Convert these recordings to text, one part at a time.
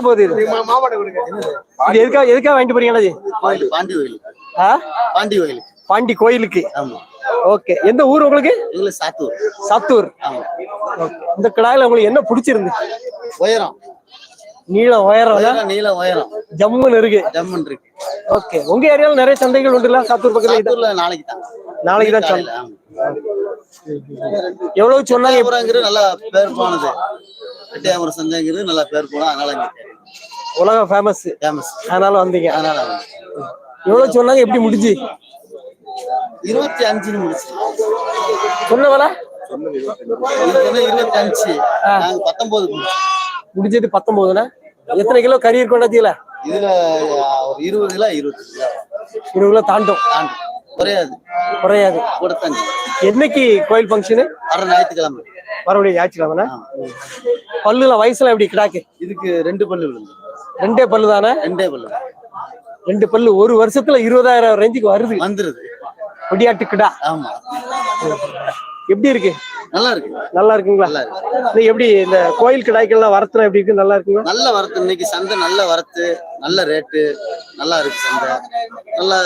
போகுது இது? இது வாங்கிட்டு போறீங்களா பாண்டி கோயிலுக்கு. ஆ? பாண்டி கோயிலுக்கு. பாண்டி கோயிலுக்கு. ஆமா. ஓகே. எந்த ஊர் உங்களுக்கு? எங்களுக்கு சாத்தூர். இந்த கிடாயில உங்களுக்கு என்ன பிடிச்சிருந்து? உயரம். நீளம் உயரம் நீளம் உயரம். ஜம்முன்னு இருக்கு. ஜம்மன் இருக்கு. ஓகே. உங்க ஏரியால நிறைய சந்தைகள் உண்டுல்ல? சாத்தூர் பக்கத்துல? நாளைக்கு தான். நாளைக்கு தான். எவ்வளவு சொன்னாங்க? நல்லா பேர் போனது. எட்டயபுரம் சந்தைங்கிறது நல்லா பேர் போனது அதனால இங்க உலக ஃபேமஸ் ஃபேமஸ் அதனால வந்தீங்க. அதனால வந்து. எவ்வளவு சொன்னாங்க எப்படி முடிஞ்சு? இருபத்தி அஞ்சுன்னு முடிச்சு. சொன்ன வேலை இருபத்தி அஞ்சு. நாங்க பத்தொன்பது முடிச்சோம். முடிஞ்சது பத்தொன்பதுனா எத்தனை கிலோ கறி இருக்கும் இதுல ஒரு இருபது கிலோ இருபத்தி கிலோ. இருபது கிலோ தாண்டும். தாண்டி குறையாது. குறையாது. கொடுத்தஞ்சு என்னைக்கு கோயில் ஃபங்க்ஷனு அரை ஞாயிற்றுக்கிழமை. மறுபடியும் ஞாயிற்றுக்கிழமை. பல்லுல வயசுல எப்படி கிடாக்கு? இதுக்கு ரெண்டு பல்லு ரெண்டே பல்லு தானே? ரெண்டே பல்லு. ரெண்டு பல்லு ஒரு வருஷத்துல இருபதாயிரம் ரேஞ்சுக்கு வருது. வந்துருது. கொடியாட்டு கிடா. ஆமா. எப்படி இருக்கு? நல்லா இருக்கு. நல்லா இருக்குங்களா? நல்லா இருக்கு. எப்படி இந்த கோயில் கிடாய்க்கெல்லாம் வரத்துல எப்படி இருக்கு? நல்லா இருக்குங்களா? நல்ல வரத்து. இன்னைக்கு சந்தை நல்ல வரத்து நல்ல ரேட்டு நல்லா இருக்கு சந்தை. நல்லா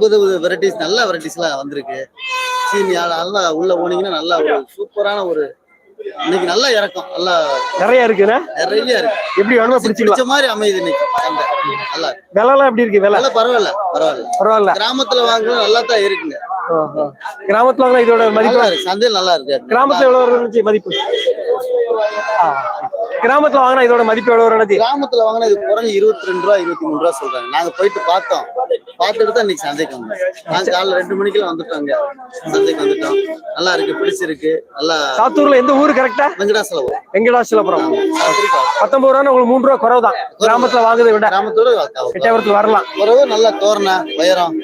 புது புது வெரைட்டிஸ் நல்ல வெரைட்டிஸ் எல்லாம் வந்திருக்கு. சீனி நல்லா உள்ள போனீங்கன்னா நல்லா ஒரு சூப்பரான ஒரு இன்னைக்கு நல்ல இறக்கம். நல்லா நிறைய இருக்குண்ணே? நிறைய இருக்கு. எப்படி வேணுமோ பிடிச்ச மாதிரி அமையுது இன்னைக்கு நல்லா விலைலாம் எப்படி இருக்கு விலை? பரவாயில்ல பரவாயில்ல. பரவாயில்ல. கிராமத்துல வாங்குறது நல்லா தான் இருக்குங்க. கிராமத்துல வாங்கினா இதோட மதிப்பு? சந்தையில் நல்லா இருக்கு. கிராமத்துல எவ்வளவு மதிப்பு. கிராமத்துல வாங்கினா இதோட மதிப்பு எவ்வளவு இருந்துச்சு கிராமத்துல வாங்கினா இது குறைஞ்சு இருபத்தி ரெண்டு ரூபா இருபத்தி மூணு ரூபா சொல்றாங்க. நாங்க போயிட்டு பார்த்தோம். பார்த்துட்டு தான் இன்னைக்கு சந்தைக்கு வந்தோம். நாங்க காலைல ரெண்டு மணிக்கெல்லாம் வந்துட்டோங்க. சந்தைக்கு வந்துட்டோம். நல்லா இருக்கு பிடிச்சிருக்கு. நல்லா சாத்தூர்ல எந்த ஊரு கரெக்டா வெங்கடாசலம். வெங்கடாச்சலபுரம் பத்தொன்பது ரூபா உங்களுக்கு மூணு ரூபா குறவு. தான் கிராமத்துல வாங்குறதை விட. கிராமத்தோட எட்டயபுரத்துல வரலாம். உறவு நல்லா தோரணை உயரம்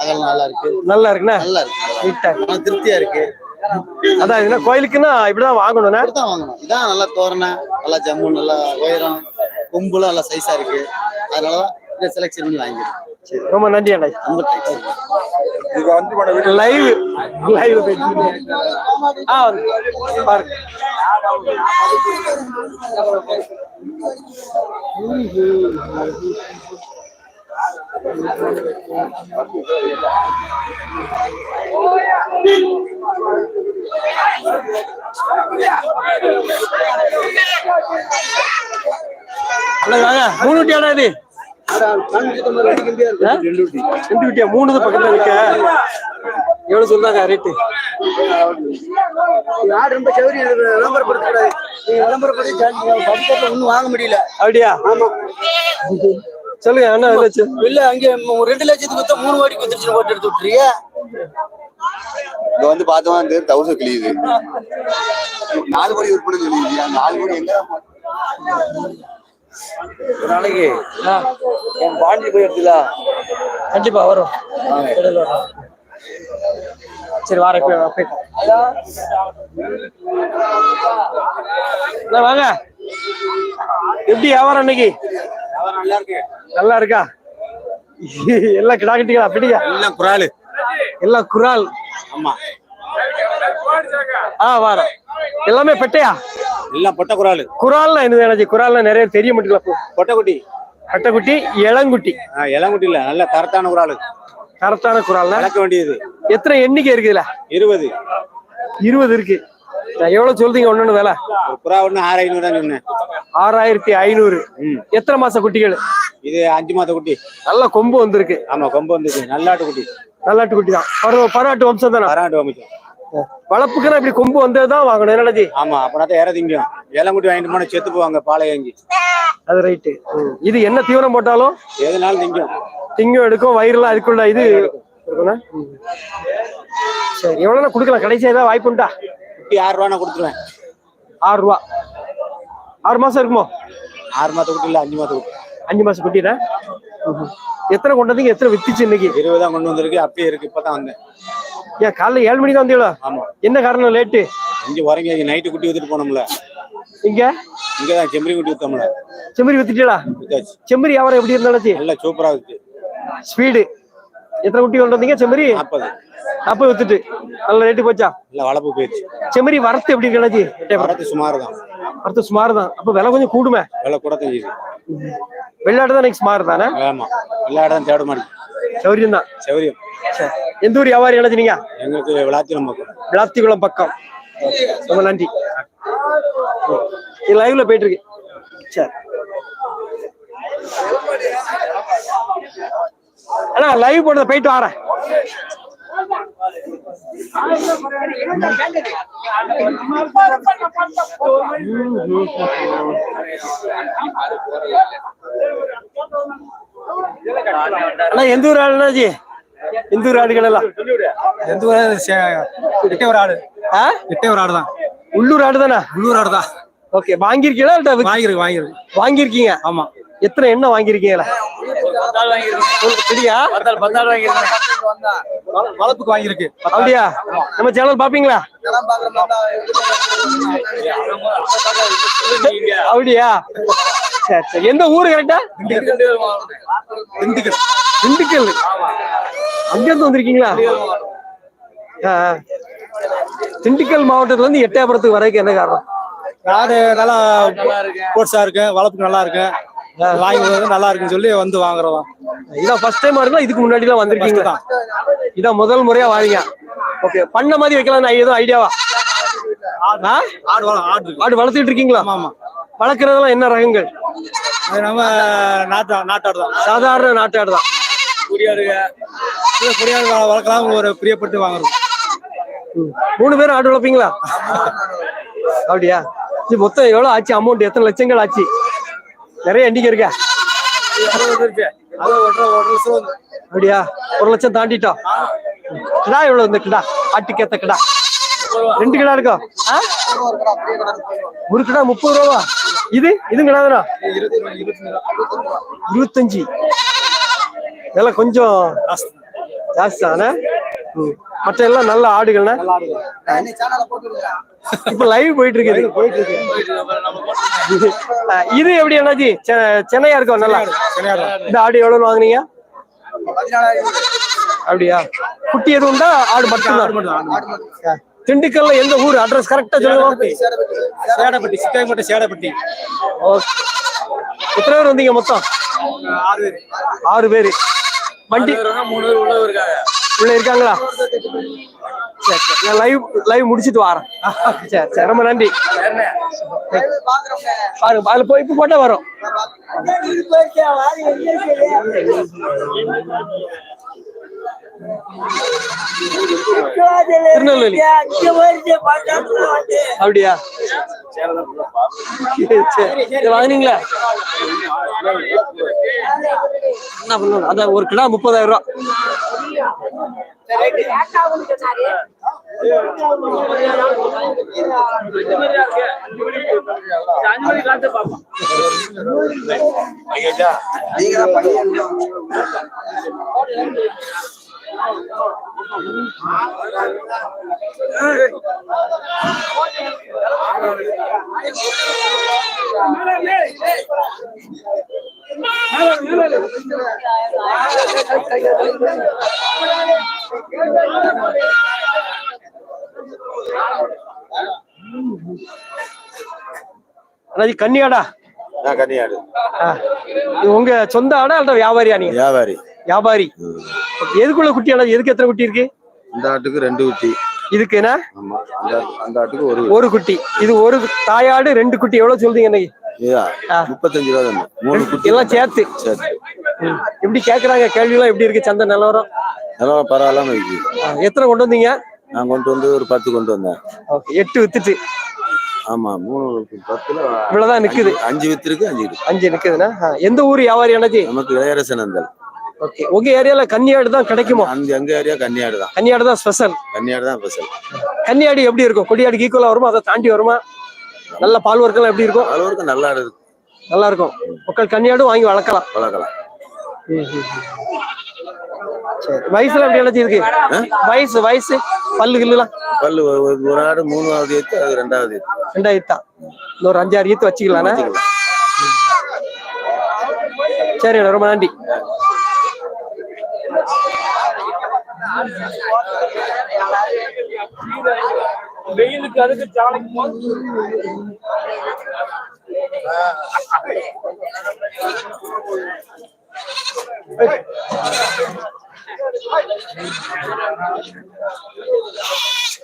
அதெல்லாம் நல்லா இருக்கு. நல்லா இருக்குண்ணே? நல்லா இருக்கு. திருப்தியா இருக்கு. அதான் இதுனா கோயிலுக்குன்னா இப்படிதான் வாங்கணும்ண்ணே இப்படிதான் வாங்கணும். இதான் நல்லா தோரணை நல்லா ஜம்மு நல்லா உயரம் கொம்புலாம் நல்லா சைஸா இருக்கு. அதனாலதான் இதை செலக்ஷன் பண்ணி வாங்கிருக்கேன் ரொம்ப நன்றி அண்ணா. ரொம்ப தேங்க்ஸ் லைவ் லைவ் ஆ வந்து பாருங்க. அண்ணா, வாங்க மூணு குட்டியாடா இது? ரெண்டு குட்டியா மூணு பக்கத்துல நிக்க. எவ்வளவு சொல்றாங்க ரேட்டு யார் ரொம்ப சௌரி விளம்பரப்படுத்தக்கூடாது நீங்க விளம்பரப்படுத்தி ஒன்றும் வாங்க முடியல. அப்படியா? சொல்லுங்க அண்ணா என்னாச்சு இல்ல அங்க மு- ரெண்டு லட்சத்துக்கு வித்தா மூணு கோடிக்கு வித்துருச்சு போட்டு எடுத்து விட்டுறிய இங்க வந்து பார்த்தோம்னா இந்த தௌசண்ட் கிளியுது நாலு கோடி விற்பனை சொல்லியிருக்கியா? நாலு கோடி எங்க ஒரு நாளைக்கு. என் பாண்டி போய் எடுத்துல கண்டிப்பா வரும். சரி வார வாங்க. எப்படி வியாபாரம் இன்னைக்கு? நல்லா இருக்கு. எல்லாம் கிடா கட்டிங்களா பிடிக்கா எல்லாம் குராலு. எல்லாம் குரால். ஆமா. ஆ வாரம் எல்லாமே பெட்டையா? எல்லாம் பொட்டை குராலு. குரால்னா என்னது எனக்கு குரால்னா நிறைய தெரிய மாட்டேங்கல பொட்டைக்குட்டி. கட்டைக்குட்டி இளங்குட்டி. இளங்குட்டி இல்ல நல்ல தரத்தான குராலு. கரெக்டான குரால்னா? வளர்க்க வேண்டியது. எத்தனை எண்ணிக்கை இருக்குதுல இருபது. இருபது இருக்கு. எவ்வளவு சொல்றீங்க ஒண்ணு விலை? புறா ஒண்ணு ஆறு ஐநூறு தான் சொன்னேன். ஆறாயிரத்தி ஐநூறு. எத்தனை மாச குட்டிகள்? இது அஞ்சு மாத குட்டி. நல்ல கொம்பு வந்திருக்கு. ஆமா கொம்பு வந்தது நல்லாட்டு குட்டி. நல்லாட்டு குட்டி தான். பருவ பராட்டு வம்சம் தானே? பராண்டு அமைச்சோம் வளர்ப்புக்குன்னா இப்படி கொம்பு வந்தது தான் வாங்கணும். என்னடாஜி ஆமா அப்பனா தான் இற திங்கும் இளங்குட்டி வாங்கிட்டு போனா செத்து போவாங்க பாலை வாங்கி. அது ரைட்டு. இது என்ன தீவனம் போட்டாலும்? எதுனாலும் திங்கும். திங்கும் எடுக்கும் வயிறுலாம் அதுக்குள்ள இது இருக்குண்ணா? சரி எவ்வளவு கொடுக்கலாம். கடைசியா ஏதாவது வாய்ப்பு உண்டா? குட்டி ஆறு ரூபா நான் கொடுத்துருவேன். ஆறு ரூபா ஆறு மாசம் இருக்குமோ? ஆறு மாத குட்டி இல்ல அஞ்சு குட்டி அஞ்சு மாசம் குட்டினா எத்தனை கொண்டு வந்தீங்க? எத்தனை வித்துச்சு இன்னைக்கு? இருபது தான் கொண்டு வந்திருக்கு அப்பயே இருக்கு இப்பதான் வந்தேன். ஏன் காலைல ஏழு மணிக்கு வந்தீங்களா? ஆமா. என்ன காரணம் லேட்டு இங்க உறங்கி நைட்டு குட்டி வித்துட்டு போனோம்ல. இங்க? இங்கதான் செம்பரி குட்டி வித்தோம்ல செம்மறி வித்துட்டீங்களா? செம்மறி வியாபாரம் எப்படி இருந்தாலும் நல்லா சூப்பரா இருக்கு ஸ்பீடு எத்தனை குட்டி கொண்டு வந்தீங்க செம்மறி? நாற்பது. அப்ப வித்துட்டு. நல்ல ரேட்டு போச்சா? இல்ல வளர்ப்பு போயிடுச்சு. செம்மறி வரத்து எப்படி கிடச்சி வரத்து சுமார் தான் அடுத்து சுமார் தான் அப்ப விலை கொஞ்சம் கூடுமே? விலை கூட தெரியுது. வெள்ளாடு தான் இன்னைக்கு சுமார் தானே? ஆமா. விளையாடம் தேட மாட்டேங்குது சௌரியம் தான். சௌரியம். சரி எந்த ஊர் வியாபாரி எழுதினீங்க எங்களுக்கு விளாத்திரம் பக்கம். விளாத்திக்குளம் பக்கம். ரொம்ப நன்றி. இது லைவ்ல போயிட்டு இருக்கு சரி அண்ணா லைவ் போடுறத போயிட்டு வரேன். அண்ணா எந்த ஊர் ஆளுனாஜி எந்த ஊர் ஆடுகள் எல்லாம்? எந்த ஒரு எட்டே ஒரு ஆடு ஆ? எட்டே ஒரு ஆடு தான் உள்ளூர் ஆடு தானே உள்ளூர் ஆடு தான் ஓகே வாங்கியிருக்கீங்களா வாங்கிருக்கு வாங்கிருக்கு வாங்கியிருக்கீங்க? ஆமா. எத்தனை எண்ணெய் வாங்கியிருக்கீங்களா? சரியா வளர்ப்புக்கு வாங்கியிருக்கு. அப்படியா? நம்ம சேனல் பாப்பீங்களா அப்படியா? சரி சரி. எந்த ஊரு கரெக்டா திண்டுக்கல். திண்டுக்கல். அங்க இருந்து வந்திருக்கீங்களா. திண்டுக்கல் மாவட்டத்துல இருந்து எட்டயபுரத்துக்கு வரைக்கும் என்ன காரணம்? ஆடு நல்லா போட்ஸா இருக்கு. வளர்ப்புக்கு நல்லா இருக்கு. வாங்கி நல்லா இருக்குன்னு சொல்லி வந்து வாங்குறோம். இதான் ஃபர்ஸ்ட் டைம் ஆடுங்களா இதுக்கு முன்னாடி எல்லாம் வந்திருக்கீங்க தான். இதான் முதல் முறையா வாரீங்க. ஓகே பண்ண மாதிரி வைக்கலாம் எதுவும் ஐடியாவா? ஆடு. வளர்த்துட்டு இருக்கீங்களா? ஆமா வளர்க்குறதெல்லாம் என்ன ரகங்கள்? அது நம்ம நாட்டு நாட்டாடு தான். சாதாரண நாட்டாடு தான். பொடியாடு வள- வளர்க்கலாம் ஒரு பிரியப்பட்டு வாங்குறோம். மூணு பேரும் ஆடு வளர்ப்பீங்களா? அப்படியா? மொத்தம் எவ்வளவு ஆச்சு? அமௌண்ட் எத்தனை லட்சங்கள் ஆச்சு? நிறைய எண்ணிக்கை இருக்கா. ஒரு அப்படியா? ஒரு லட்சம் தாண்டிட்டோம். கிடா எவ்வளவு இந்த கிடா? ஆட்டுக்கேத்த கிடா. ரெண்டு கிடா இருக்கும் ஒரு கிடா முப்பது ரூபா இது? இது கிடா தானா? இருபத்தஞ்சு. இதெல்லாம் கொஞ்சம் ஜாஸ்தி தானே? மற்ற எல்லாம் நல்ல ஆடுகள்னா இப்ப லைவ் போயிட்டு இருக்குது போயிட்டு இருக்கு இது எப்படி என்னாச்சு சென்னையா இருக்கும் நல்லா? இந்த ஆடு எவ்வளவு வாங்குனீங்க? அப்படியா? குட்டி எதுவும் உண்டா? ஆடு மட்டும்தான் ஆ. திண்டுக்கல்ல எந்த ஊர்? அட்ரஸ் கரெக்டா சொல்லுங்க. சேடப்பட்டி சிக்காயப்பட்டி சேடப்பட்டி. ஓகே எத்தனை பேர் வந்தீங்க மொத்தம்? ஆறு பேர். ஆறு பேரு. வண்டி மூணு பேர் உள்ள இருக்காங்க. உள்ள இருக்காங்களா? சரி சரி. நான் லைவ் லைவ் முடிச்சிட்டு வரேன். சரி சரி. ரொம்ப நன்றி. பாருங்க அதுல போய் இப்ப போட்டா வரும். திருநெல்வேலி. அப்படியா? சரி, சரி. இதை வாங்குனீங்களா? என்ன பண்ணணும் அதான் ஒரு கிலோ முப்பதாயிரம் ரூபா. அண்ணாஜி கன்னியாடா? கன்னியாடு. உங்க சொந்த ஆடா அல்ல வியாபாரியா நீங்க? வியாபாரி. வியாபாரி. எதுக்குள்ள குட்டி அண்ணாஜி எதுக்கு எத்தனை குட்டி இருக்கு? இந்த ஆட்டுக்கு ரெண்டு குட்டி. இதுக்கு என்ன? ஆமா அந்த அந்த ஆட்டுக்கு ஒரு ஒரு குட்டி. இது ஒரு தாயாடு ரெண்டு குட்டி. எவ்வளவு சொல்றீங்க இன்னைக்கு? ஆ. முப்பத்தஞ்சு ரூபா மூணு குட்டி. எல்லாம் சேர்த்து. எப்படி கேக்குறாங்க? கேள்வி எல்லாம் எப்படி இருக்கு? சந்தை நிலவரம்? நல்லா பரவாயில்லாம இருக்கு. எத்தனை கொண்டு வந்தீங்க? நான் கொண்டு வந்து ஒரு பத்து கொண்டு வந்தேன். எட்டு வித்துட்டு. ஆமா மூணு பத்துல இவ்வளவுதான் நிக்குது. அஞ்சு- அஞ்சு வித்திருக்கு அஞ்சு இருக்கு. அஞ்சு நிக்குதுன்னா? எந்த ஊர்? வியாபாரி அண்ணாஜி நமக்கு இளையரசன் அந்தல். ஓகே உங்க ஏரியால கன்னியாடு தான் கிடைக்குமோ? அந்த எங்க ஏரியா கன்னியாடு தான். கன்னியாடு தான் ஸ்பெஷல் கன்னியாடு தான் ஸ்பெஷல் கன்னியாடு எப்படி இருக்கும்? கொடியாடுக்கு ஈக்குவலா வருமா? அதை தாண்டி வருமா? நல்ல பால் வர்க்கம் எப்படி இருக்கும்? அளவுக்கு நல்லா இருக்கு. நல்லா இருக்கும். மக்கள் கன்னியாடும் வாங்கி வளர்க்கலாம். வளர்க்கலாம். சரி. வயசுல எப்படி அழைச்சி இருக்கு? வயசு வயசு பல்லு கில்லுலாம்? பல்லு ஒரு- ஆடு மூணாவது ஏத்து அது ரெண்டாவது ஏத்து. ரெண்டாயிரத்தா இன்னொரு அஞ்சாறு ஈத்து வச்சுக்கலாண்ணா சரி அண்ணா, ரொம்ப நன்றி. வெயிலுக்கு அதுக்கு சாலைக்கு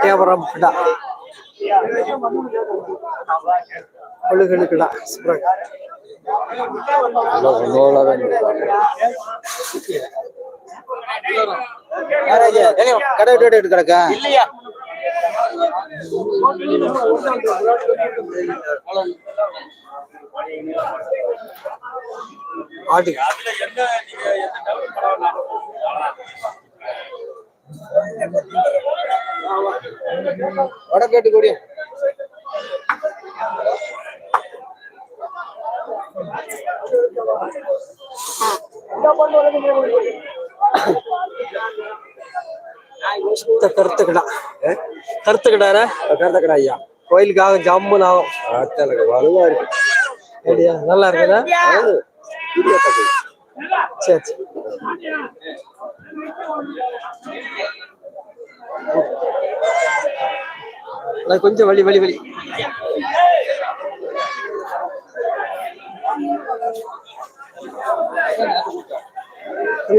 வியாபாரம் கிடா ஒழுகனு கிடா சூப்பரா கடை எடுத்து கிடக்கா ஆடு வடக்கேட்டு கூடிய சுத்த கிடா கருத்து கிடார கருத்த கடை ஐயா. கோயிலுக்காக ஜம்முன் ஆகும். வலுவா இருக்கு. அப்படியா நல்லா இருக்குதா சரி சரி. கொஞ்சம் வலி வலி வலி. நீ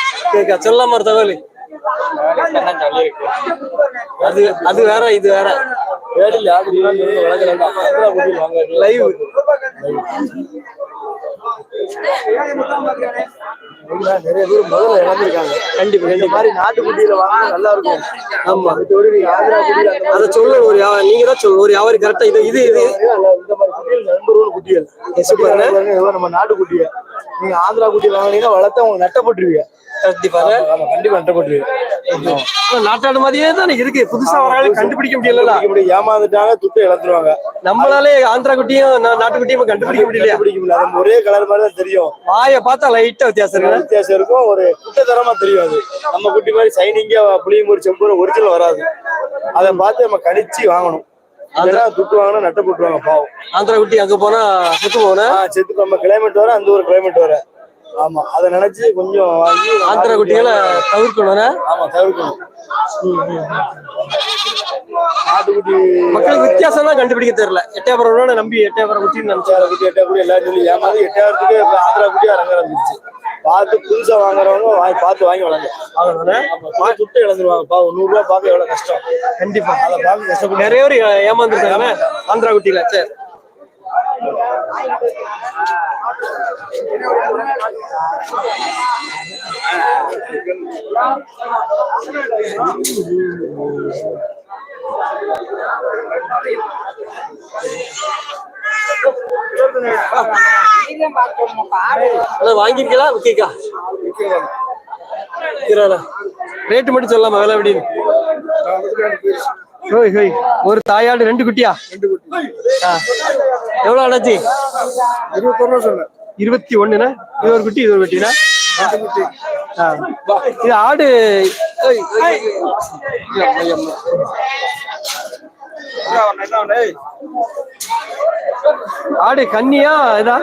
கேக்கா சொல்லாம ஒரு தகவல் அது அது வேற இது வேற. லைவ் நிறைய பேர் முதல்ல இறந்துருக்காங்க கண்டிப்பா இந்த கண்டிப்பா. மாதிரி நாட்டுக்குட்டியில வாங்கினா நல்லா இருக்கும் ஆமா. குட்டியில அத சொல்ல ஒரு நீங்க தான் சொல்லணும் ஒரு வியாபாரி கரெக்டா இது இது இது. மாதிரி இந்த மாதிரி குட்டிகள் நண்பர் ரூல் குட்டிகள் நம்ம நாட்டு குட்டிய நீங்க ஆந்திரா குட்டி வாங்கினீங்கன்னா வளர்த்தா உங்களுக்கு நட்டப்பட்டுருவீங்க கண்டிப்பா. ஆமா கண்டிப்பா நட்டப்பட்டுருவீங்க ஆனா, நாட்டாடு மாதிரியே தானே இருக்கு. புதுசா வராலும் கண்டுபிடிக்க முடியல. இப்படி ஏமாந்துட்டாங்க துட்டு இழந்துருவாங்க. நம்மளாலே ஆந்திரா குட்டியும் நாட்டுக்குட்டியும் கண்டுபிடிக்க முடியலையா? கண்டுபிடிக்க முடியல. அது ஒரே கலர் மாதிரி தான் தெரியும். வாயை பார்த்தா லைட்டா வித்தியாசம் இருக்கு வித்தியாசம் இருக்கும். ஒரு குட்டத்தரமா தெரியும் அது. நம்ம குட்டி மாதிரி சைனிங்கா புளியம்பூர் செம்பூர் ஒரிஜினல் வராது. அதை பார்த்து நம்ம கணிச்சு வாங்கணும். அதெல்லாம் துட்டு வாங்கினா நட்ட போட்டுருவாங்க பாவம். ஆந்திரா குட்டி அங்க போனா சுத்து போனா செத்து நம்ம கிளைமேட் வர அந்த ஒரு கிளைமேட் வர. ஆமா அதை நினைச்சு கொஞ்சம் வாங்கி ஆந்திரா குட்டிகளை தவிர்க்கணும் ஆமா தவிர்க்கணும். நாட்டுக்குட்டி மக்களுக்கு வித்தியாசம் தான் கண்டுபிடிக்க தெரியல. எட்டயபுரம் நம்பி எட்டயபுரம் குட்டின்னு நினைச்சா. சேர குட்டி எட்டா குட்டி எல்லாரும் சொல்லி ஏமாந்து எட்டாயிரத்துக்கு ஆந்திரா குட்டி அரங்க இருந்துச்சு பார்த்து புதுசா வாங்குறவங்க வாங்கி பார்த்து வாங்கி வளங்க ஆமா துட்டு இழந்துருவாங்க. பாவம் நூறு ரூபாய் பார்க்க எவ்வளவு கஷ்டம். கண்டிப்பா. அதை பார்க்க கஷ்டப்பட்டு நிறைய பேர் ஏமாந்துருக்காங்க. ஆந்திரா குட்டியில சரி. வாங்கிருக்கீங்களா விக்கீக்கா? ரேட்டு மட்டும் சொல்லலாமா வேலை அப்படின்னு ஹோய் ஹோய். ஒரு தாயாடு ரெண்டு குட்டியா? ஆ. எவ்வளவு அண்ணாச்சி இருபத்தி ரூபா சொன்னேன். இருபத்தி ஒண்ணுண்ணா இது ஒரு குட்டி இது ஒரு குட்டினா? ஆ. இது ஆடு ஆடு கன்னியா? இதா?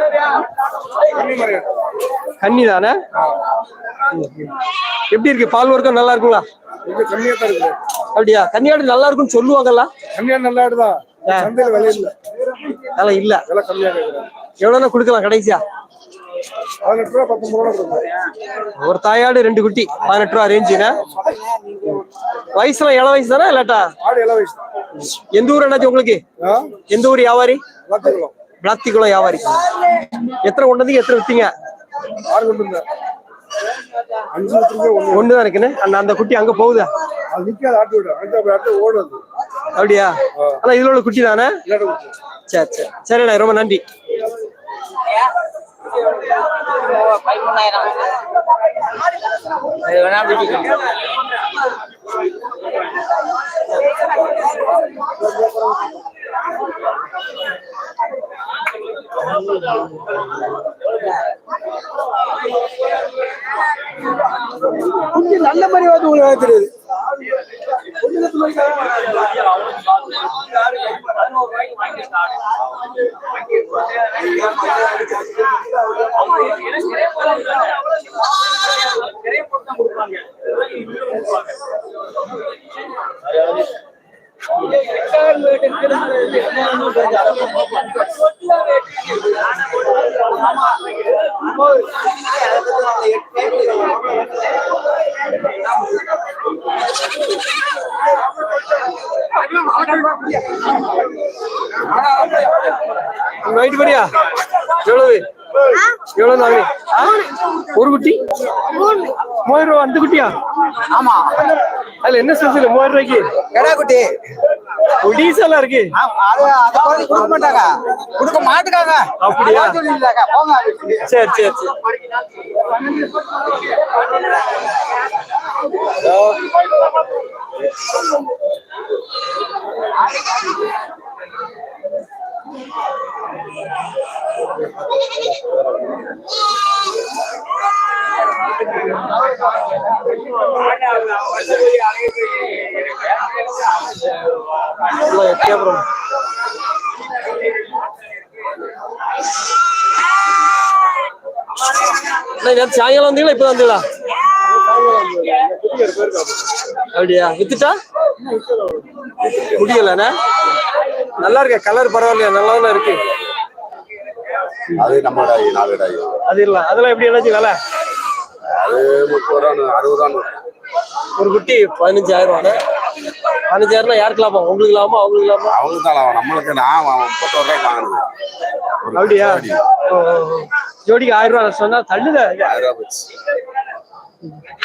கன்னி தானே எப்படி இருக்கு? பால் வர்க்கம் நல்லா இருக்குங்களா? அப்படியா? கன்னியாடு நல்லா இருக்கும்னு சொல்லுவாங்கல்ல? கம்மியா நல்லா தான் சந்தையில விலை இல்ல. அதெல்லாம் இல்ல. விலை கொடுக்கலாம் கடைசியா? பதினெட்டு ரூபா பத்தொன்பது ரூபா கொடுக்கும் ஒரு தாயாடு ரெண்டு குட்டி பதினெட்டு ரூபா ரேஞ்சுனா வயசுல இள வயசு தானே இல்லாட்டா? வயசு எந்த ஊர் என்னாச்சு உங்களுக்கு? எந்த ஊர் வியாபாரி? பிளாத்திக்குளம் வியாபாரி. எத்தனை கொண்டு வந்தீங்க எத்தனை வித்தீங்க? ஆடு கொண்டு இருந்தேன் அஞ்சு லட்சம் ஒண்ணு. ஒன்று தான் இருக்குன்னு? அந்த அந்த குட்டி அங்க போகுதா? அப்படியா? ஆனா இதுல உள்ள குட்டி தானே? சரி சரி. சரிண்ணா ரொம்ப நன்றி. பதிமூணாயிரம் அது வேணா பிடிக்கும் Thank you. குட்டி நல்ல மாதிரி வந்து உங்களுக்கு தெரியுது. நைட்டு படியா எவ்வளவு எவ்வளவு நாங்க ஒரு குட்டி? மூவாயிரம் ரூபா அந்த குட்டியா? ஆமா. அதுல என்ன ஸ்பெஷல் மூவாயிரம் ரூபாய்க்கு? கடா குட்டி? டீசலா இருக்கு. கொடுக்க மாட்டாங்க. கொடுக்க மாட்டுக்காங்க. அப்படியா? சரி சரி சரி. எட்டியா அண்ணா, சாயங்காலம் வந்தீங்களா? இப்ப வந்தீங்களா? அப்படியா? வித்துட்டா? முடியலண்ணா நல்லா இருக்க கலர் பரவாயில்லையா நல்லா தானே இருக்கு. அது நம்மளோட நாலு அது இல்ல அதெல்லாம் எப்படி என்னாச்சு விலை? அது முப்பது ரூபா அறுபது ரூபா ஒரு குட்டி பதினஞ்சாயிரம் ரூபாண்ணா பதினஞ்சாயிரம் யாருக்கு லாபம்? உங்களுக்கு லாபம் அவங்களுக்கு லாபம்? அவங்களுக்கு தான் லாபம். நம்மளுக்கு நான் முப்பத்தோரு ரூபாய்க்கு வாங்கினது. ஒரு அப்படியா. ஜோடிக்கு ஆயிரம் ரூபா சொன்னா தள்ளுத? ஆயிரம் ரூபா வச்சு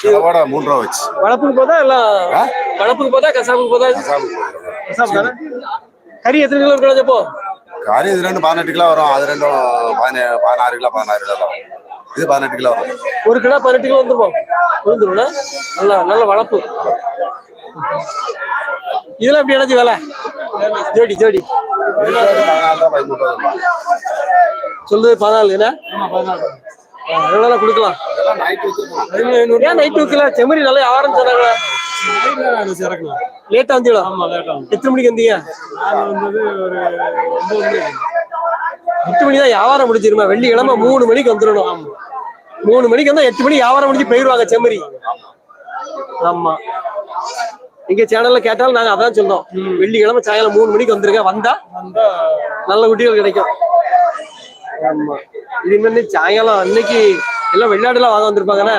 இதோட மூணு ரூபா வச்சு வளப்புக்கு போதா எல்லாம் ஆ? வளப்புக்கு போதா கசாப்புக்கு போதா? கசாப்பு. கசாப்பு தானே? கறி எத்தனை கிலோ இருக்கணும் அப்போ கறி இது ரெண்டு பதினெட்டு கிலோ வரும். அது ரெண்டும் பதினே பதினாறு கிலோ பதினாறு கிலோ தான். இது பதினெட்டு கிலோ வரும். ஒரு கிலோ பதினெட்டு கிலோ வந்துருப்போம் விழுந்துரும்ல நல்ல நல்ல வளர்ப்பு இதெல்லாம் எப்படி எனச்சு வேலை? ஜோடி ஜோடி. வரும். சொல்லுது பதினாலு என்ன? எவ்வளோ கொடுக்கலாம்? நைட்டு வச்சிருக்கோம் ஏன் நைட் வைக்கல? செம்மறி நல்லா வியாபாரம் லேட்டா வந்தீங்களா எத்தனை மணிக்கு வந்தீங்க? எட்டு மணி. தான் வியாபாரம் முடிஞ்சிருமா? வெள்ளிக்கிழமை மூணு மணிக்கு வந்துடணும். மூணு மணிக்கு வந்தா எட்டு மணி வியாபாரம் முடிஞ்சு போயிருவாங்க செம்மறி. ஆமா. எங்க சேனல்ல கேட்டாலும் நாங்க அதான் சொன்னோம் வெள்ளிக்கிழமை சாயங்காலம் மூணு மணிக்கு வந்துருங்க வந்தா நல்ல குட்டிகள் கிடைக்கும். ஆமா. இது மாதிரி சாயங்காலம் அன்னைக்கு எல்லாம் வெளிநாடுலாம் வாங்க வந்திருப்பாங்கண்ணே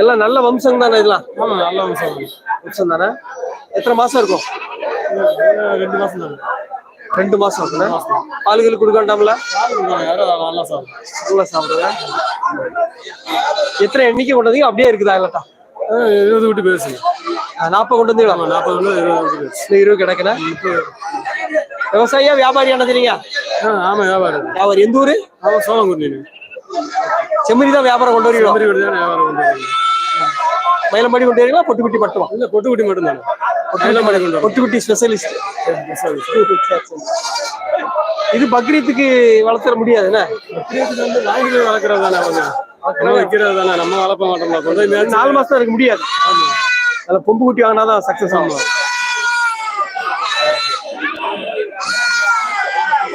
எல்லாம் நல்ல வம்சம் தானே இதெல்லாம்? நல்ல வம்சம். வம்சம் தானே? எத்தனை மாசம் இருக்கும்? ரெண்டு மாசம் தான். ரெண்டு மாசம் இருக்குண்ணே. பாலுகள் கொடுக்க வேண்டாம்ல? நல்லா சாப்பிடுங்க. எத்தனை எண்ணிக்கை கொண்டு வந்தீங்க? அப்படியே இருக்குதா இல்லாட்டா? இருபது விட்டு பேசுங்க. நாற்பது கொண்டு வந்தீங்களா? நாற்பது இருபது இருபது கிடக்குண்ணே விவசாயியா வியாபாரியா தெரியுங்க ஆமா வியாபாரி. எந்த ஊரு? அவன் சோளங்குடி செம்மறி தான் வியாபாரம் கொண்டு வரீங்களா செம்மறி தான் வியாபாரம் கொண்டு வருவீங்க. மயிலம்பாடி கொண்டு வரீங்களா பொட்டுக்குட்டி மட்டுமா? இல்ல பொட்டுக்குட்டி மட்டும் தானே மயிலம்பாடி கொண்டு. பொட்டுக்குட்டி ஸ்பெஷலிஸ்ட் இது பக்ரீத்துக்கு வளர்த்துற முடியாது என்ன? பக்ரீத்துக்கு வந்து போய் வளர்க்கறது தானே அவங்க. வைக்கிறது தானே நம்ம வளர்ப்ப கொண்டு மேய்ச்சி- நாலு மாசம் இருக்க முடியாது. அதுல பொம்பு குட்டி வாங்கினாதான் சக்சஸ் ஆகும்.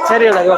சரி அண்ணா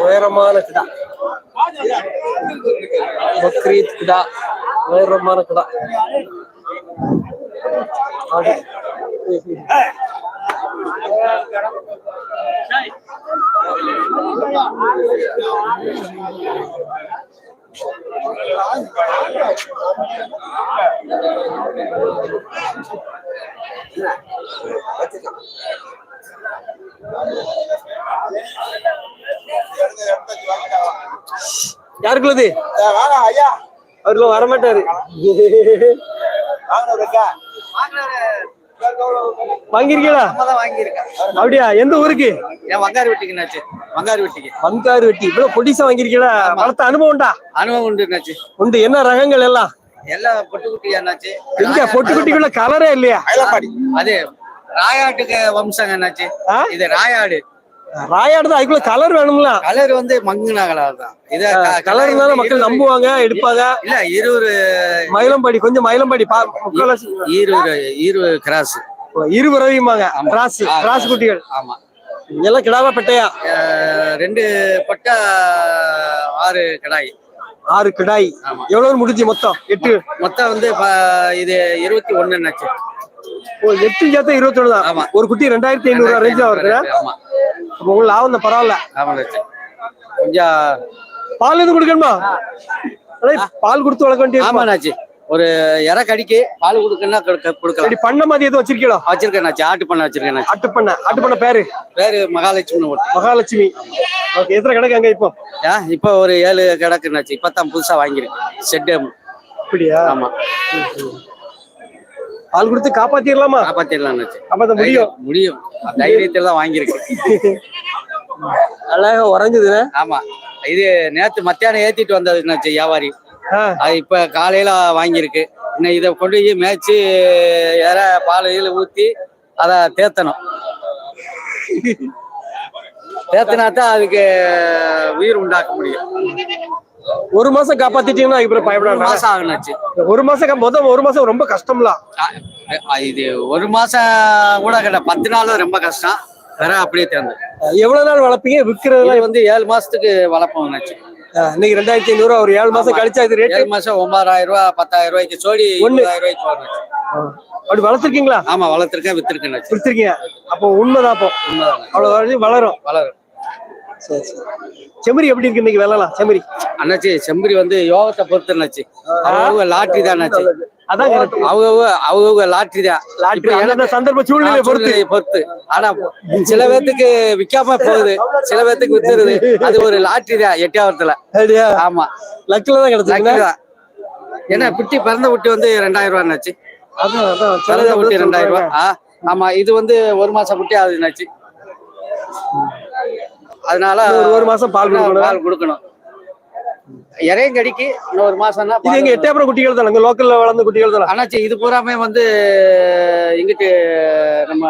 உயரமான கிடா பக்ரீத் கிடா உயரமான கிடா ஆடு. யாருக்குள்ளது? ஐயா. அவருக்குள்ள வரமாட்டாரு வாங்கிருக்கீங்களா அப்படியா? எந்த ஊருக்கு? வங்காரு வெட்டிக்குனாச்சு வங்காரு வெட்டிக்கு. வங்காரு வெட்டி. இவ்வளவு பொடிசா வாங்கிருக்கீங்களா வளர்த்த அனுபவம்டா அனுபவம் உண்டுனாச்சு உண்டு. என்ன ரகங்கள் எல்லாம்? எல்லாம் பொட்டு குட்டி என்னாச்சு? எங்க பொட்டு குட்டிக்குள்ள கலரே இல்லையா? அது ராயாட்டுக்கு வம்சம் என்னாச்சு? இது ராயாடு. ராயாடு தான் அதுக்குள்ள கலர் வேணும்ல. கலர் வந்து மங்குனா கலர் தான் இது கலர் இருந்தாலும் மக்கள் நம்புவாங்க எடுப்பாங்க. இல்ல இருபது மயிலம்பாடி கொஞ்சம் மயிலம்பாடி இருபது இருபது கிராஸ் இருபறவையுமாங்க கிராஸ் கிராஸ் குட்டிகள். ஆமா. எல்லாம் கிடாவா பெட்டையா? ரெண்டு பட்டா ஆறு கடாய். ஆறு கிடாய். எவ்வளவு முடிஞ்சு மொத்தம்? எட்டு. மொத்தம் வந்து இது இருபத்தி ஒண்ணுன்னாச்சு ஓ, எட்டு சேர்த்தா இருபத்தி ஒண்ணு தான். ஆமா. ஒரு குட்டி ரெண்டாயிரத்தி ஐநூறு ரேஞ்சா வருது. உங்களுக்கு லாபம் தான் பரவாயில்ல. கொஞ்சம் பால் எதுவும் கொடுக்கணுமா? பால் கொடுத்து வளர்க்க வேண்டிய ஆமாண்ணாச்சு ஒரு இறை கடிக்கு பால் கொடுக்கணும்னா கொடுக்க- கொடுக்கலாம். பண்ண மாதிரி எதுவும் வச்சிருக்கீங்களா? வச்சிருக்கேன்னாச்சு ஆட்டு பண்ண வச்சிருக்கேன்னாச்சு ஆட்டு பண்ண ஆட்டு பண்ண பேரு பேரு மகாலட்சுமி மகாலட்சுமி. ஓகே எத்தனை கிடக்கு அங்க இப்போ? ஆ இப்போ ஒரு ஏழு கிடக்குனாச்சு இப்பதான் புதுசா வாங்கியிருக்கு. செட்டு. அப்படியா? ஆமா. பால் கொடுத்து காப்பாத்திடலாமா காப்பாத்திடலாம்னாச்சு காப்பாத்த முடியும். முடியும். தைரியத்துல தான் வாங்கியிருக்கு அழகா உறைஞ்சுதுண்ணே ஆமா. இது நேத்து மத்தியானம் ஏத்திட்டு வந்ததுன்னாச்சு வியாபாரி. அது இப்ப காலையில வாங்கியிருக்கு. இன்னும் இதை கொண்டு போய் மேய்ச்சி இற பால் கீழ ஊத்தி அதை தேத்தணும். தேத்தினா தான் அதுக்கு உயிர் உண்டாக்க முடியும். ஒரு மாசம் காப்பாத்திட்டீங்கன்னா இப்ப ஒரு பயப்படாம மாசம் ஆகுனாச்சு. ஒரு மாசம் கா- மொத ஒரு மாசம் ரொம்ப கஷ்டம்லாம் இது ஒரு மாசம் கூட கிடையாது பத்து நாளும் ரொம்ப கஷ்டம். வேற அப்படியே தேர்ந்து எவ்வளவு நாள் வளர்ப்பீங்க? விற்கிறதுலாம் வந்து ஏழு மாசத்துக்கு வளர்ப்போம்னாச்சு இன்னைக்கு ரெண்டாயிரத்தி ஐநூறு ஒரு ஏழு மாசம் கழிச்சா இது ரேட் ஏழு மாசம் ஒன்பதாயிரம் ரூபாய் பத்தாயிரம் ரூபாய்க்கு சோடி. இருபதாயிரம் ரூபாய்க்கு வரணுச்சு அப்படி வளர்த்துருக்கீங்களா? ஆமா வளர்த்துருக்கேன் வித்துருக்கேன்னாச்சு விற்சிருக்கீங்க அப்போ உண்மைதான் அப்போ. உண்மைதான். அவ்வளவு வளரும். வளரும். சரி சரி. செம்மறி எப்படி இருக்கு இன்னைக்கு விலைலாம்? செம்மறி. அண்ணாச்சி செம்பரி வந்து யோகத்தை பொறுத்துனாச்சு அவங்க லாட்ரி தான் அண்ணாச்சி. அதான். அவங்க அவங்க லாட்ரி தான். அந்தந்த சந்தர்ப்ப சூழ்நிலையை பொறுத்து. பொறுத்து. ஆனா சில பேர்த்துக்கு விக்காம போகுது. சில பேர்த்துக்கு வித்துருது. அது ஒரு லாட்ரி தான் ஆமா. லக்கில தான் லாட்ரி ஏன்னா குட்டி பிறந்த குட்டி வந்து ரெண்டாயிரம் பிறந்த குட்டி வந்து ரெண்டாயிரம் ஆ, ஆமா. இது வந்து ஒரு மாசம் குட்டி ஆகுது அதனால ஒரு மாசம் பால் பால் கொடுக்கணும். இறையும் கடிக்கு இன்னும் ஒரு மாசம்னா இது எங்க எட்டயபுரம் குட்டிகள் தானே? இங்க லோக்கல்ல வளர்ந்த குட்டிகள் தானே? அண்ணாச்சி இது பூராமே வந்து இங்கிட்டு நம்ம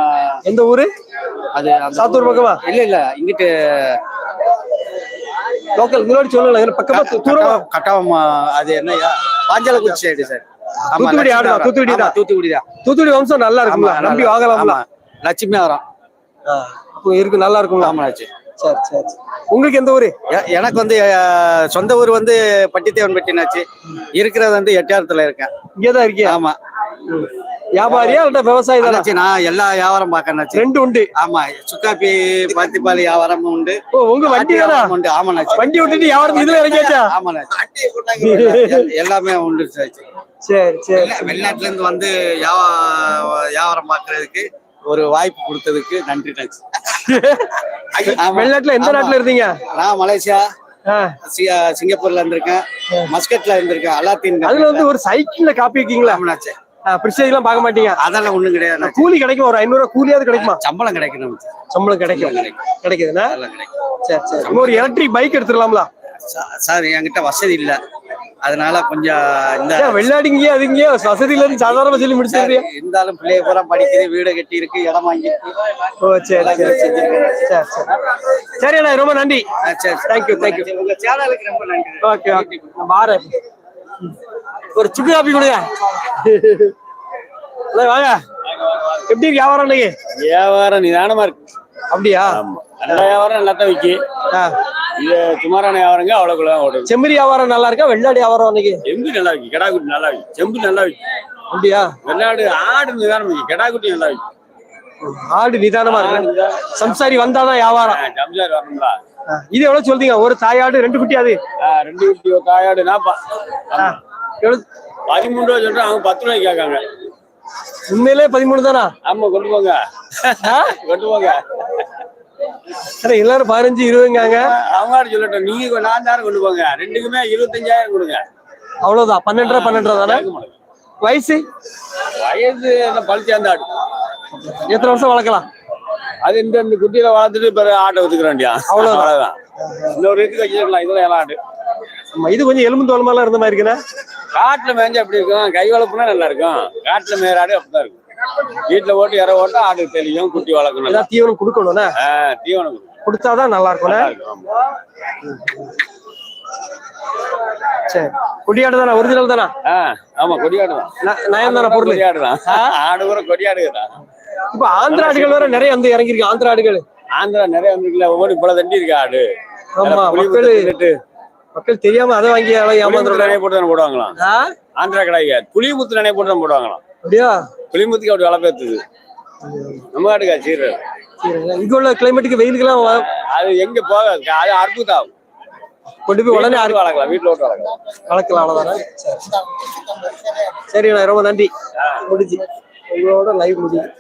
எந்த ஊரு? அது சாத்தூர் பக்கமா? இல்ல இல்ல இங்கிட்டு லோக்கல் முன்னாடி சொல்லல பக்கமா தூரமா? கட்டாவம் அது என்னய்யா பாஞ்சலக்குச்சி சைடு சார் தூத்துக்குடி ஆரம். தூத்துக்குடி தான். தூத்துக்குடி தான். தூத்துக்குடி வம்சம் நல்லா இருக்குங்களா ஆமா, நம்பி வாங்கலாம்ல. லட்சுமி ஆரம் இருக்கு நல்லா இருக்குங்களா ஆமாச்சு சரி சரி. உங்களுக்கு எந்த ஊரு? எனக்கு வந்து சொந்த ஊர் வந்து பட்டித்தேவன் பெட்டினாச்சு. இருக்கிறது வந்து எட்டாயிரத்துல இருக்கேன். இங்கதான் இருக்கியா ஆமா. வியாபாரியா இல்ல விவசாயி தானே? நான் எல்லா வியாபாரம் பார்க்கணாச்சு ரெண்டு உண்டு. ஆமா சுக்காப்பி பருத்திப்பால் வியாபாரமும் உண்டு. ஓ உங்க வண்டி தானா? வியாபாரம் உண்டு. ஆமாண்ணாச்சு வண்டி விட்டுட்டு வியாபாரத்துக்கு இதுல இறங்கியாச்சா? எல்- எல்லாமே உண்டு சார் சரி சரி. வெளிநா- வெளிநாட்டுல இருந்து வந்து வியாபா- வியாபாரம் பார்க்கறதுக்கு ஒரு வாய்ப்பு கொடுத்ததுக்கு நன்றி நாச்சு ஆமா. வெளிநாட்டுல எந்த. நாட்டுல இருந்தீங்க? நான் மலேசியா சிங்கப்பூர்ல இருந்திருக்கேன். மஸ்கட்ல இருந்திருக்கேன். அல்லாத்தீன் அதுல வந்து ஒரு சைக்கிள்ல காப்பி வைக்கீங்களா? ஆமாண்ணாச்சு. பிரிச்சேஜ் எல்லாம் பார்க்க மாட்டீங்க? அதெல்லாம் ஒண்ணும் கிடையாது கூலி கிடைக்கும் ஒரு ஐநூறு கூலியாவது கிடைக்குமா? சம்பளம் கிடைக்கும் நமக்கு. சம்பளம் கிடைக்கும். கிடைக்குதுன்னா? கிடைக்கும். சரி சரி. ஒரு எலக்ட்ரிக் பைக் எடுத்துடலாம்ல. சார் என்கிட்ட வசதி இல்ல. அதனால கொஞ்சம் இந்த வெள்ளாடிங்க அதுங்க வசதியில இருந்து சாதாரண சொல்லி முடிச்சிருக்கியா இருந்தாலும் பிள்ளைய பூரா படிக்குது வீடு கட்டி இருக்கு இடம் வாங்கி ஓ சரி சரி சரி. சரி அண்ணா ரொம்ப நன்றி. சரி தேங்க்யூ தேங்க்யூ உங்க சேனலுக்கு ரொம்ப நன்றி. ஓகே ஓகே பாரேன் ஒரு சுக்கு காப்பி கொடுங்க. வாங்க. எப்படி வியாபாரம் இன்னைக்கு? வியாபாரம் நிதானமா இருக்கு. அப்படியா? நல்ல வியாபாரம் நல்லா தான் விக்கி ஆ. இது சுமாரான வியாபாரங்க அவ்வளவுக்குள்ள ஓடுது. செம்மறி வியாபாரம் நல்லா இருக்கா? வெள்ளாடி வியாபாரம் இன்னைக்கு செம்பு நல்லா விக்கி. கிடா குட்டி நல்லா விக்கி. செம்பு நல்லா விக்கி. அப்படியா? வெள்ளாடு ஆடு நிதானம் விக்கி. கிடா குட்டி நல்லா விக்கி. ஆடு நிதானமா இருக்கு. சம்சாரி வந்தாதான் வியாபாரம். ஜம்ஜார் வரணுங்களா இது எவ்வளவு சொல்றீங்க? ஒரு தாயாடு ரெண்டு குட்டி அது? ரெண்டு குட்டி ஒரு தாயாடு நாப்பா பதிமூணு ரூபா சொல்றேன் அவங்க பத்து ரூபாய்க்கு கேட்காங்க. உண்மையிலே பதிமூணு தானா? ஆமா கொண்டு போங்க? கொண்டு போங்க அட, எல்லாரும் பதினஞ்சு இருபதுங்காங்க. அவங்க சொல்லட்டும். நீங்க நான் தானே கொண்டு போங்க ரெண்டுக்குமே இருபத்தஞ்சாயிரம் கொடுங்க. அவ்வளவுதான். பன்னெண்டு ரூபா பன்னெண்டு ரூபா தானே. வயசு வயசு? என்ன பழுத்தியாந்த ஆடு. எத்தனை வருஷம் வளர்க்கலாம்? அது இந்த குட்டியில வளர்த்துட்டு பிறகு ஆட்டை ஒத்துக்க வேண்டியா? அவ்வளவுதான். இன்னொரு இதுக்கு வச்சிருக்கலாம். இதெல்லாம் எல்லாம் ஆடு. ஆமா, இது கொஞ்சம் எலும்பு தோல்மெல்லாம் இருந்த மாதிரி இருக்குண்ணே. காட்டுல மேய்ஞ்சா எப்படி இருக்கும்? கை வளர்ப்புனா நல்லா இருக்கும். காட்டுல மேய்ற ஆடு அப்படிதான் இருக்கும். வீட்டுல ஓட்டு இற ஓட்ட ஆடு தெளியும் குட்டி வளர்க்கணும். ஏதாவது தீவனம் கொடுக்கணும்ண்ணே. ஆ, தீவனம் கொடுத்தாதான் நல்லா இருக்கும். சரி குட்டியாடு தானே? ஒரிஜினல் தானே? ஆமா கொடியாடு தான். நயம் தானே பொருள். கொடியாடு ஆடு கூட கொடியாடு தான். இப்ப ஆந்திரா ஆடுகள் வேற நிறைய வந்து இறங்கிருக்கு ஆந்திரா ஆடுகள். ஆந்திரா நிறைய வந்துருக்குல்ல ஒவ்வொரு பல தண்டி இருக்கு ஆடு. ஆமா மக்கள். மக்கள் தெரியாம அதை வாங்கி ஏமாந்துடும் நிறைய போட்டு தானே போடுவாங்களாம்? ஆந்திரா கடாய்க்கு புளி முத்து நிறைய போட்டு தான் போடுவாங்களாம்? அப்படியா? புளி முத்துக்கு அப்படி வளர்ப்பேத்துது நம்ம ஆட்டுக்கா சீரர் சரி, இங்க உள்ள கிளைமேட்டுக்கு வெயிலுக்கெல்லாம் அது எங்க போகாது. அது அற்புதம். கொண்டு போய் உடனே அறு- வளர்க்கலாம் வீட்டுல விட்டு வளர்க்கலாம். வளர்க்கலாம் அவ்வளவுதானே? சரி. சரிண்ணா ரொம்ப நன்றி. முடிஞ்சு உங்களோட லைவ் முடிஞ்சு.